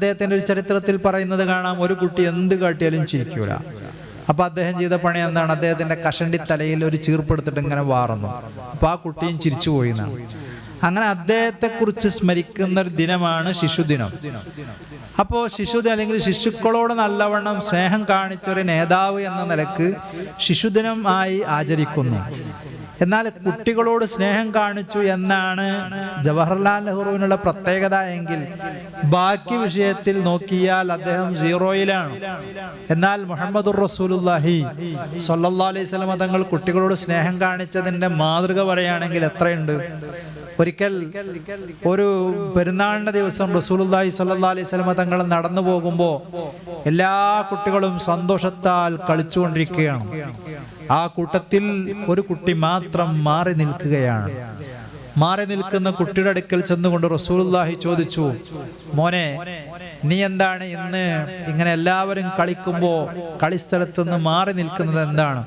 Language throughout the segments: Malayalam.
അദ്ദേഹത്തിന്റെ ഒരു ചരിത്രത്തിൽ പറയുന്നത് കാണാം ഒരു കുട്ടി എന്ത് കാട്ടിയാലും ചിരിക്കൂല. അപ്പൊ അദ്ദേഹം ചെയ്ത പണി എന്താണ്? അദ്ദേഹത്തിന്റെ കഷണ്ടി തലയിൽ ഒരു ചീർപ്പെടുത്തിട്ട് ഇങ്ങനെ വാറുന്നു. അപ്പൊ ആ കുട്ടിയും ചിരിച്ചു പോയി അങ്ങനെ അദ്ദേഹത്തെ കുറിച്ച് സ്മരിക്കുന്ന ഒരു ദിനമാണ് ശിശുദിനം. അപ്പോ ശിശുദിനം അല്ലെങ്കിൽ ശിശുക്കളോട് നല്ലവണ്ണം സ്നേഹം കാണിച്ച ഒരു നേതാവ് എന്ന നിലയ്ക്ക് ശിശുദിനം ആയി ആചരിക്കുന്നു. എന്നാൽ കുട്ടികളോട് സ്നേഹം കാണിച്ചു എന്നാണ് ജവഹർലാൽ നെഹ്റുവിനുള്ള പ്രത്യേകത എങ്കിൽ ബാക്കി വിഷയത്തിൽ നോക്കിയാൽ അദ്ദേഹം സീറോയിലാണ്. എന്നാൽ മുഹമ്മദ് റസൂലുല്ലാഹി സല്ലാ അലൈഹി സ്വലമ തങ്ങൾ കുട്ടികളോട് സ്നേഹം കാണിച്ചതിന്റെ മാതൃക പറയുകയാണെങ്കിൽ എത്രയുണ്ട്? ഒരിക്കൽ ഒരു പെരുന്നാളിന്റെ ദിവസം റസൂലുല്ലാഹി സല്ലാ അലൈഹി സ്വലമ തങ്ങൾ നടന്നു പോകുമ്പോൾ എല്ലാ കുട്ടികളും സന്തോഷത്താൽ കളിച്ചുകൊണ്ടിരിക്കുകയാണ്. ആ കൂട്ടത്തിൽ ഒരു കുട്ടി മാത്രം മാറി നിൽക്കുകയാണ്. മാറി നിൽക്കുന്ന കുട്ടിയുടെ അടുക്കൽ ചെന്നുകൊണ്ട് റസൂലുല്ലാഹി ചോദിച്ചു മോനെ നീ എന്താണ് ഇന്ന് ഇങ്ങനെ എല്ലാവരും കളിക്കുമ്പോൾ കളിസ്ഥലത്ത് നിന്ന് മാറി നിൽക്കുന്നത് എന്താണ്?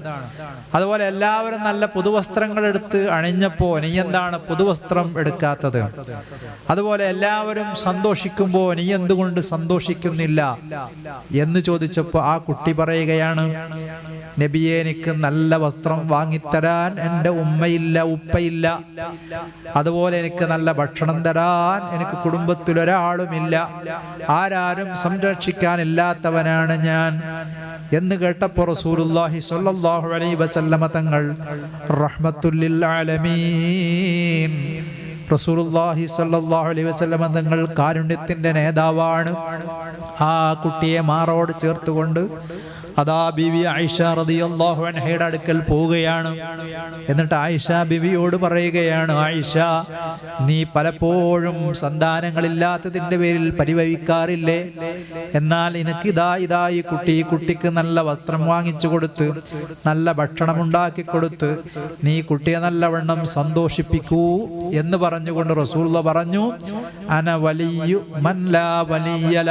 അതുപോലെ എല്ലാവരും നല്ല പുതുവസ്ത്രങ്ങൾ എടുത്ത് അണിഞ്ഞപ്പോൾ നീ എന്താണ് പുതുവസ്ത്രം എടുക്കാത്തത്? അതുപോലെ എല്ലാവരും സന്തോഷിക്കുമ്പോൾ നീ എന്തുകൊണ്ട് സന്തോഷിക്കുന്നില്ല എന്ന് ചോദിച്ചപ്പോൾ ആ കുട്ടി പറയുകയാണ് നബിയെ എനിക്ക് നല്ല വസ്ത്രം വാങ്ങിത്തരാൻ എന്റെ ഉമ്മയില്ല ഉപ്പയില്ല. അതുപോലെ എനിക്ക് നല്ല ഭക്ഷണം തരാൻ എനിക്ക് കുടുംബത്തിൽ ഒരാളുമില്ല ആരാരും സംരക്ഷിക്കാനില്ലാത്തവനാണ് ഞാൻ. എന്ന് കേട്ടപ്പോൾ റസൂലുള്ളാഹി സ്വല്ലല്ലാഹു അലൈഹി വസല്ലമ തങ്ങൾ റഹ്മത്തുല്ലിൽ ആലമീൻ. റസൂലുള്ളാഹി സ്വല്ലല്ലാഹു അലൈഹി വസല്ലമ തങ്ങൾ കാരുണ്യത്തിന്റെ നേതാവാണ്. ആ കുട്ടിയെ മാറോട് ചേർത്തുകൊണ്ട് അതാ ബിവി ആയിഷ റളിയല്ലാഹു അൻഹയുടെ അടുക്കൽ പോവുകയാണ്. എന്നിട്ട് ആയിഷ ബിവിയോട് പറയുകയാണ് ആയിഷ നീ പലപ്പോഴും സന്താനങ്ങളില്ലാത്തതിന്റെ പേരിൽ പരിഭവിക്കാറില്ലേ എന്നാൽ എനിക്ക് ഇതാ ഇതാ ഈ കുട്ടി കുട്ടിക്ക് നല്ല വസ്ത്രം വാങ്ങിച്ചു കൊടുത്ത് നല്ല ഭക്ഷണം ഉണ്ടാക്കി കൊടുത്ത് നീ കുട്ടിയെ നല്ലവണ്ണം സന്തോഷിപ്പിക്കൂ എന്ന് പറഞ്ഞുകൊണ്ട് റസൂള്ള പറഞ്ഞു അന വലിയു മൻലാ വലിയല.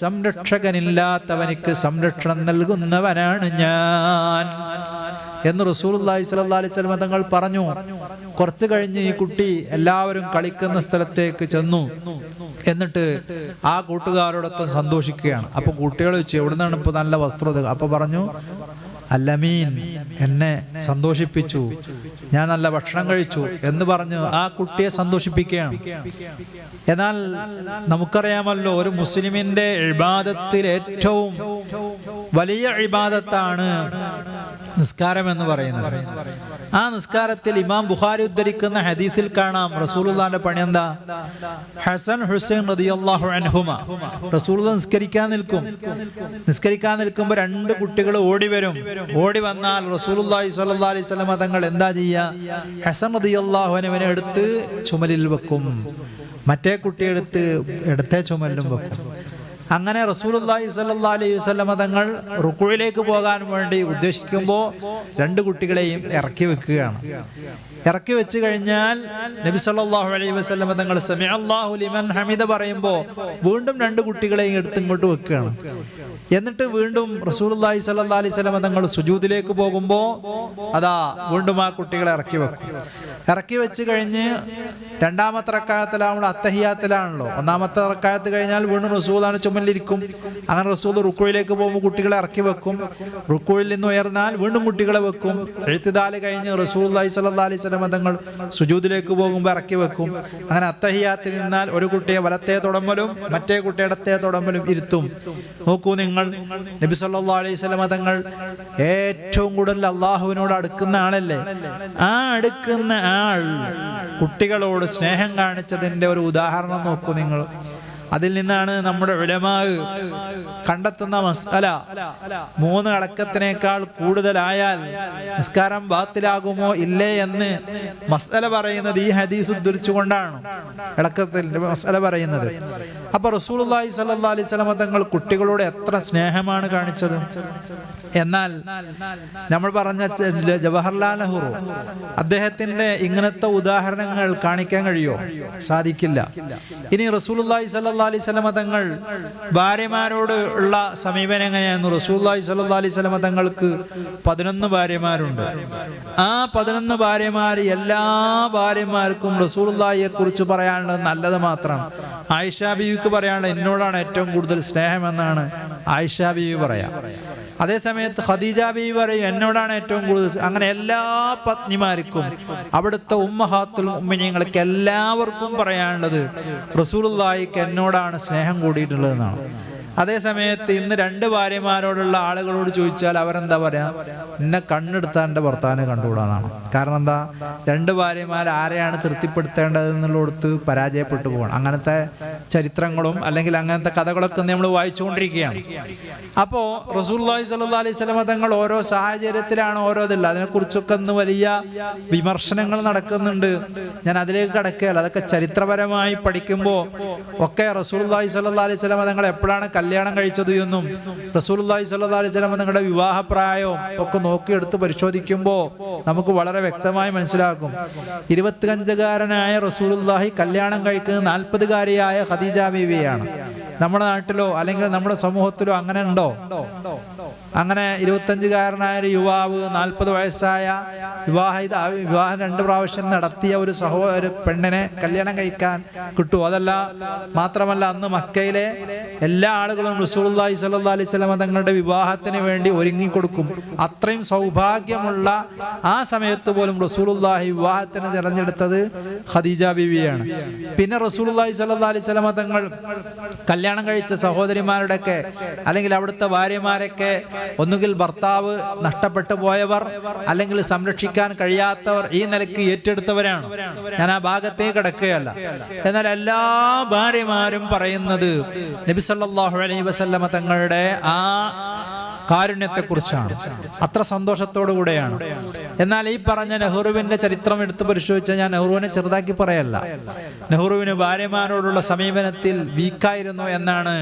സംരക്ഷകനില്ലാത്തവനിക്ക് സംരക്ഷണം നൽകുന്നവനാണ് ഞാൻ. എന്ന് റസൂലുള്ളാഹി സ്വല്ലല്ലാഹി അലൈഹി വസല്ലം തങ്ങൾ പറഞ്ഞു. കുറച്ചു കഴിഞ്ഞ് ഈ കുട്ടി എല്ലാവരും കളിക്കുന്ന സ്ഥലത്തേക്ക് ചെന്നു. എന്നിട്ട് ആ കൂട്ടുകാരോടൊപ്പം സന്തോഷിക്കുകയാണ്. അപ്പൊ കുട്ടികൾ വെച്ച് എവിടുന്നാണ് ഇപ്പൊ നല്ല വസ്ത്രം അപ്പൊ പറഞ്ഞു അല്ലമീൻ എന്നെ സന്തോഷിപ്പിച്ചു. ഞാൻ നല്ല ഭക്ഷണം കഴിച്ചു. എന്ന് പറഞ്ഞ് ആ കുട്ടിയെ സന്തോഷിപ്പിക്കുകയാണ്. എന്നാൽ നമുക്കറിയാമല്ലോ ഒരു മുസ്ലിമിന്റെ ഇബാദത്തിൽ ഏറ്റവും വലിയ ഇബാദത്താണ് നിസ്കാരം എന്ന് പറയുന്നത്. ആ നിസ്കാരത്തിൽ ഇമാം ബുഖാരി ഉദ്ധരിക്കുന്ന ഹദീസിൽ കാണാം റസൂലുള്ളാന്റെ പണി എന്താ? ഹസൻ ഹുസൈൻ അൻഹുമ. റസൂലുള്ള നിസ്കരിക്കാൻ നിൽക്കും. നിസ്കരിക്കാൻ നിൽക്കുമ്പോൾ രണ്ട് കുട്ടികൾ ഓടി വരും. ഓടി വന്നാൽ റസൂലുള്ളാഹി സ്വല്ലല്ലാഹി അലൈഹി വസല്ലം തങ്ങൾ എന്താ ചെയ്യുക ഹസൻ അൻഹുവിനെ എടുത്ത് ചുമലിൽ വെക്കും. മറ്റേ കുട്ടിയെടുത്ത് എടുത്തേ ചുമലിലും വെക്കും. അങ്ങനെ റസൂലുള്ളാഹി സല്ലാ അലൈഹി വസല്ലമ തങ്ങൾ റുക്കുഴിലേക്ക് പോകാൻ വേണ്ടി ഉദ്ദേശിക്കുമ്പോൾ രണ്ട് കുട്ടികളെയും ഇറക്കി വെക്കുകയാണ്. ഇറക്കി വെച്ച് കഴിഞ്ഞാൽ നബി സല്ലാഹു അലൈഹി വസല്ലമ തങ്ങൾ സമിഅല്ലാഹു ലിമൻ ഹമിദ പറയുമ്പോൾ വീണ്ടും രണ്ട് കുട്ടികളെയും എടുത്ത് ഇങ്ങോട്ട് വെക്കുകയാണ്. എന്നിട്ട് വീണ്ടും റസൂലുള്ളാഹി സ്വല്ലല്ലാഹി അലൈഹി വസല്ലമ തങ്ങൾ സുജൂദിലേക്ക് പോകുമ്പോൾ അതാ വീണ്ടും ആ കുട്ടികളെ ഇറക്കി വെക്കും. ഇറക്കി വെച്ച് കഴിഞ്ഞ് രണ്ടാമത്തെ റക്കായത്തിലാവുമ്പോൾ അത്തഹിയാത്തിലാണല്ലോ. ഒന്നാമത്തെ റക്കായത്ത് കഴിഞ്ഞാൽ വീണ്ടും റസൂദാണ് ചുമലിരിക്കും. അങ്ങനെ റസൂദ് റുക്കുഴിലേക്ക് പോകുമ്പോൾ കുട്ടികളെ ഇറക്കി വെക്കും. റുക്കുഴിൽ നിന്ന് ഉയർന്നാൽ വീണ്ടും കുട്ടികളെ വെക്കും. എഴുത്തിദാൽ കഴിഞ്ഞ് റസൂൽ അലൈഹി സ്വല്ലാ അലൈഹി സ്വലം തങ്ങൾ സുജൂദിലേക്ക് പോകുമ്പോൾ ഇറക്കി വെക്കും. അങ്ങനെ അത്തഹിയാത്തിൽ നിന്നാൽ ഒരു കുട്ടിയെ വലത്തെ തുടമ്പലും മറ്റേ കുട്ടിയെ ഇടത്തെ തുടമ്പലും ഇരുത്തും. നോക്കൂ നിങ്ങൾ നബി സല്ലാ അലൈഹി സ്വലമ തങ്ങൾ ഏറ്റവും കൂടുതൽ അള്ളാഹുവിനോട് അടുക്കുന്ന ആളല്ലേ? ആ അടുക്കുന്ന ആൾ കുട്ടികളോട് സ്നേഹം കാണിച്ചതിന്റെ ഒരു ഉദാഹരണം നോക്കൂ നിങ്ങൾ. അതിൽ നിന്നാണ് നമ്മുടെ വിലമാവ് കണ്ടെത്തുന്ന മസാല മൂന്ന് അടക്കത്തിനേക്കാൾ കൂടുതലായാൽ നിസ്കാരം ബാത്തിലാകുമോ ഇല്ലേ എന്ന് മസാല പറയുന്നത് ഈ ഹദീസ് ഉദ്ധരിച്ചുകൊണ്ടാണ്. ഇടക്കത്തിൽ മസാല പറയുന്നത്. അപ്പൊ റസൂലുള്ളാഹി സ്വല്ലല്ലാഹി അലൈഹി വസല്ലം തങ്ങൾ കുട്ടികളോട് എത്ര സ്നേഹമാണ് കാണിച്ചത്? എന്നാൽ നമ്മൾ പറഞ്ഞ ജവഹർലാൽ നെഹ്റു അദ്ദേഹത്തിന്റെ ഇങ്ങനത്തെ ഉദാഹരണങ്ങൾ കാണിക്കാൻ കഴിയോ? സാധിക്കില്ല. ഇനി റസൂലുള്ളാഹി സ്വല്ലല്ലാഹി അലൈഹി സ്വലമ തങ്ങൾ ഭാര്യമാരോട് ഉള്ള സമീപനം എങ്ങനെയായിരുന്നു റസൂല്ലായി സല്ലാ അലൈഹി സ്വലമ തങ്ങൾക്ക് പതിനൊന്ന് ഭാര്യമാരുണ്ട്. ആ പതിനൊന്ന് ഭാര്യമാർ എല്ലാ ഭാര്യമാർക്കും റസൂലുള്ളാഹിയെ കുറിച്ച് പറയാനുള്ളത് നല്ലത് മാത്രമാണ് ആയിഷാ ബീവിക്ക് പറയാനുള്ളത് എന്നോടാണ് ഏറ്റവും കൂടുതൽ സ്നേഹമെന്നാണ് ആയിഷാ ബീവി പറയാം. അതേ സമയത്ത് ഖദീജ ബീവി പറയും എന്നോടാണ് ഏറ്റവും കൂടുതൽ അങ്ങനെ എല്ലാ പത്നിമാർക്കും അവിടുത്തെ ഉമ്മഹാത്തുൽ ഉമ്മിനിയങ്ങൾക്ക് എല്ലാവർക്കും പറയാനുള്ളത് റസൂലുള്ളാഹിക്ക് എന്നോടാണ് സ്നേഹം കൂടിയിട്ടുള്ളതെന്നാണ്. അതേ സമയത്ത് ഇന്ന് രണ്ട് ഭാര്യമാരോടുള്ള ആളുകളോട് ചോദിച്ചാൽ അവരെന്താ പറയാ? എന്നെ കണ്ണെടുത്താൽ എന്റെ ഭർത്താവിനെ കണ്ടുകൂടാന്നാണ്. കാരണം എന്താ? രണ്ട് ഭാര്യമാർ ആരെയാണ് തൃപ്തിപ്പെടുത്തേണ്ടത് എന്നുള്ളിടത്ത് പരാജയപ്പെട്ടു പോകണം അങ്ങനത്തെ ചരിത്രങ്ങളും അല്ലെങ്കിൽ അങ്ങനത്തെ കഥകളൊക്കെ നമ്മൾ വായിച്ചുകൊണ്ടിരിക്കുകയാണ്. അപ്പോൾ റസൂല്ലാഹി സല്ലാ അലൈഹി സ്വലമ തങ്ങൾ ഓരോ സാഹചര്യത്തിലാണ് ഓരോ ഇതില്ല അതിനെക്കുറിച്ചൊക്കെ ഇന്ന് വലിയ വിമർശനങ്ങൾ നടക്കുന്നുണ്ട്. ഞാൻ അതിലേക്ക് കടക്കുകയല്ല. അതൊക്കെ ചരിത്രപരമായി പഠിക്കുമ്പോൾ ഒക്കെ റസൂൽ അലൈഹി സ്വലമ തങ്ങൾ എപ്പോഴാണ് കഴിച്ചത് എന്നും റസൂൽല്ലാഹി സല്ലാ സ്വലമ തങ്ങളുടെ വിവാഹപ്രായവും ഒക്കെ നോക്കിയെടുത്ത് പരിശോധിക്കുമ്പോൾ നമുക്ക് വളരെ വ്യക്തമായി മനസ്സിലാക്കും ഇരുപത്തിയഞ്ചുകാരനായ റസൂലുല്ലാഹി കല്യാണം കഴിക്കുന്നത് നാൽപ്പതുകാരിയായ ഖദീജ ബീവിയാണ്. നമ്മുടെ നാട്ടിലോ അല്ലെങ്കിൽ നമ്മുടെ സമൂഹത്തിലോ അങ്ങനെ ഉണ്ടോ? അങ്ങനെ ഇരുപത്തഞ്ചുകാരനായ ഒരു യുവാവ് നാൽപ്പത് വയസ്സായ വിവാഹിത വിവാഹം രണ്ട് പ്രാവശ്യം നടത്തിയ ഒരു സഹോദര പെണ്ണിനെ കല്യാണം കഴിക്കാൻ കിട്ടും. അതല്ല മാത്രമല്ല അന്ന് മക്കയിലെ എല്ലാ ആളുകളും റസൂലുള്ളാഹി സല്ലാ അലൈഹി വസല്ലം തങ്ങളുടെ വിവാഹത്തിന് വേണ്ടി ഒരുങ്ങി കൊടുക്കും അത്രയും സൗഭാഗ്യമുള്ള ആ സമയത്ത് പോലും റസൂലുള്ളാഹി വിവാഹത്തിന് തിരഞ്ഞെടുത്തത് ഖദീജ ബിവിയാണ്. പിന്നെ റസൂലുള്ളാഹി സല്ലാ അലൈഹി വസല്ലം തങ്ങൾ കല്യാണം കഴിച്ച സഹോദരിമാരുടെയൊക്കെ അല്ലെങ്കിൽ അവിടുത്തെ ഭാര്യമാരൊക്കെ ഒന്നുകിൽ ഭർത്താവ് നഷ്ടപ്പെട്ടു പോയവർ അല്ലെങ്കിൽ സംരക്ഷിക്കാൻ കഴിയാത്തവർ ഈ നിലയ്ക്ക് ഏറ്റെടുത്തവരാണ്. ഞാൻ ആ ഭാഗത്തേക്ക് കിടക്കുകയല്ല. എന്നാൽ എല്ലാ ഭാര്യമാരും പറയുന്നത് നബി സല്ലല്ലാഹു അലൈഹി വസല്ലമ തങ്ങളുടെ ആ കാരുണ്യത്തെക്കുറിച്ചാണ്. അത്ര സന്തോഷത്തോടു കൂടെയാണ് എന്നാൽ ഈ പറഞ്ഞ നെഹ്റുവിന്റെ ചരിത്രം എടുത്തു പരിശോധിച്ചാൽ ഞാൻ നെഹ്റുവിനെ ചെറുതാക്കി പറയല്ല. നെഹ്റുവിന് ഭാര്യമാരോടുള്ള സമീപനത്തിൽ വീക്കായിരുന്നു എന്നാണ്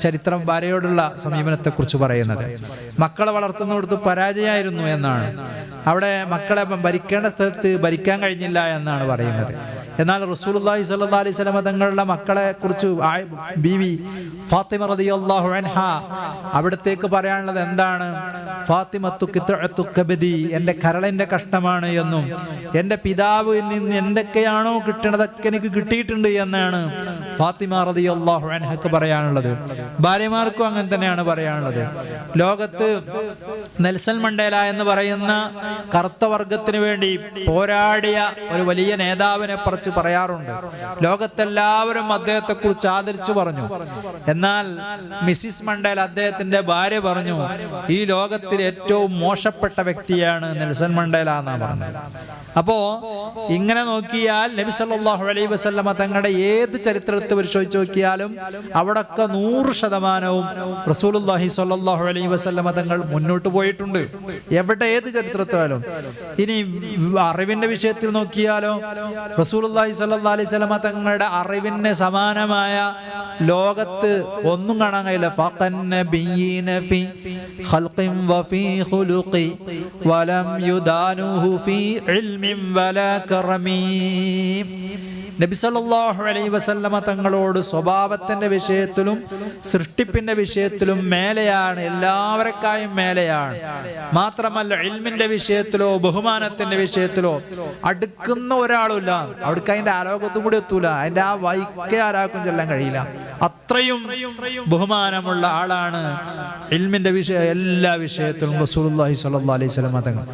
ചരിത്രം ഭാര്യയോടുള്ള സമീപനത്തെക്കുറിച്ച് പറയുന്നത്. മക്കളെ വളർത്തുന്നിടത്ത് പരാജയമായിരുന്നു എന്നാണ്. അവിടെ മക്കളെ ഭരിക്കേണ്ട സ്ഥലത്ത് ഭരിക്കാൻ കഴിഞ്ഞില്ല എന്നാണ് പറയുന്നത്. എന്നാൽ റസൂലുള്ളാഹി സ്വല്ലല്ലാഹി അലൈഹി വസല്ലം തങ്ങളുടെ മക്കളെ കുറിച്ച് ബീവി ഫാത്തിമ റളിയല്ലാഹു അൻഹ അവിടത്തേക്ക് പറയാനുള്ളത് എന്താണ്? ഫാത്തിമത്തു കിത്അത്തു കബദി എന്റെ കരളിന്റെ കഷ്ടമാണ് എന്നും എന്റെ പിതാവ് നിന്ന് എന്തൊക്കെയാണോ കിട്ടണതൊക്കെ എനിക്ക് കിട്ടിയിട്ടുണ്ട് എന്നാണ് ഫാത്തിമ റളിയല്ലാഹു അൻഹക്ക് പറയാനുള്ളത്. ഭാര്യമാർക്കും അങ്ങനെ തന്നെയാണ് പറയാനുള്ളത്. ലോകത്ത് നെൽസൺ മണ്ടേല എന്ന് പറയുന്ന കറുത്ത വർഗത്തിന് വേണ്ടി പോരാടിയ ഒരു വലിയ നേതാവിനെ പറിച്ച് പറയാറുണ്ട്. ലോകത്തെല്ലാവരും അദ്ദേഹത്തെ കുറിച്ച് ആദരിച്ചു പറഞ്ഞു. എന്നാൽ മിസിസ് മണ്ടേൽ അദ്ദേഹത്തിന്റെ ഭാര്യ പറഞ്ഞു ഈ ലോകത്തിൽ ഏറ്റവും മോശപ്പെട്ട വ്യക്തിയാണ് നെൽസൺ മണ്ടേല എന്നാ പറഞ്ഞത്. അപ്പോ ഇങ്ങനെ നോക്കിയാൽ നബി സല്ലാഹു അലൈഹി വസല്ലമ തങ്ങളുടെ ഏത് ചരിത്രത്തെ പരിശോധിച്ച് നോക്കിയാലും അവിടൊക്കെ നൂറ് ശതമാനവും റസൂലുള്ളാഹി സല്ലാഹു അലൈഹി വസല്ലമ തങ്ങൾ മുന്നോട്ട് പോയിട്ടുണ്ട്. എവിടെ ഏത് ചരിത്രത്തിലാലും ഇനി അറിവിന്റെ വിഷയത്തിൽ നോക്കിയാലോ റസൂലുള്ളാഹി സല്ലാ അലൈഹി വസല്ലമ തങ്ങളുടെ അറിവിന് സമാനമായ ലോകത്ത് ഒന്നും കാണാൻ കഴിയില്ല. നബി സല്ലല്ലാഹു അലൈഹി വസല്ലമ തങ്ങളോട് സ്വഭാവത്തിന്റെ വിഷയത്തിലും സൃഷ്ടിപ്പിന്റെ വിഷയത്തിലും മേലെയാണ് എല്ലാവരെക്കായും മേലെയാണ്. മാത്രമല്ല ഇൽമിന്റെ വിഷയത്തിലോ ബഹുമാനത്തിന്റെ വിഷയത്തിലോ അടുക്കുന്ന ഒരാളുമില്ല. അവിടേക്ക് അതിന്റെ ആലോകത്തും കൂടി എത്തൂല. അതിന്റെ ആ വൈക്കേ ആരാക്കും ചെല്ലാൻ കഴിയില്ല. അത്രയും ബഹുമാനമുള്ള ആളാണ് ഇൽമിന്റെ വിഷയ എല്ലാ വിഷയത്തിലും റസൂലുള്ളാഹി സ്വല്ലല്ലാഹു അലൈഹി വസല്ലമ തങ്ങൾ.